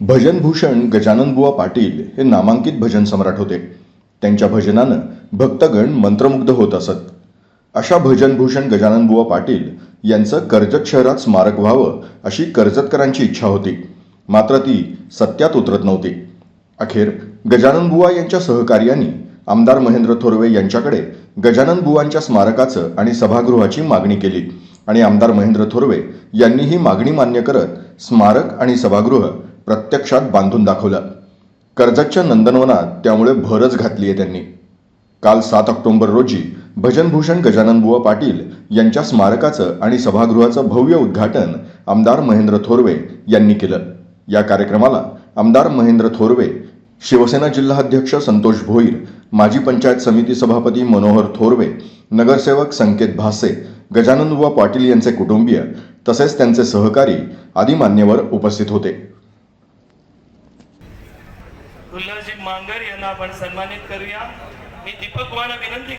भजनभूषण गजाननबुवा पाटील हे नामांकित भजन सम्राट होते. त्यांच्या भजनानं भक्तगण मंत्रमुग्ध होत असत. अशा भजनभूषण गजाननबुवा पाटील यांचं कर्जत शहरात स्मारक व्हावं अशी कर्जतकरांची इच्छा होती. मात्र ती सत्यात उतरत नव्हती. अखेर गजाननबुवा यांच्या सहकार्यांनी आमदार महेंद्र थोरवे यांच्याकडे गजाननबुवांच्या स्मारकाचं आणि सभागृहाची मागणी केली आणि आमदार महेंद्र थोरवे यांनी ही मागणी मान्य करत स्मारक आणि सभागृह प्रत्यक्षात बांधून दाखवलं. कर्जतच्या नंदनवनात त्यामुळे भरच घातली आहे त्यांनी. काल सात ऑक्टोबर रोजी भजनभूषण गजाननबुवा पाटील यांच्या स्मारकाचं आणि सभागृहाचं भव्य उद्घाटन आमदार महेंद्र थोरवे यांनी केलं. या कार्यक्रमाला आमदार महेंद्र थोरवे शिवसेना जिल्हाध्यक्ष संतोष भोईर माजी पंचायत समिती सभापती मनोहर थोरवे नगरसेवक संकेत भासे गजाननबुवा पाटील यांचे कुटुंबीय तसेच त्यांचे सहकारी आदी मान्यवर उपस्थित होते. उल्हासजी मांगर यांना आपण सन्मानित करूया. मी दीपक कुमारला विनंती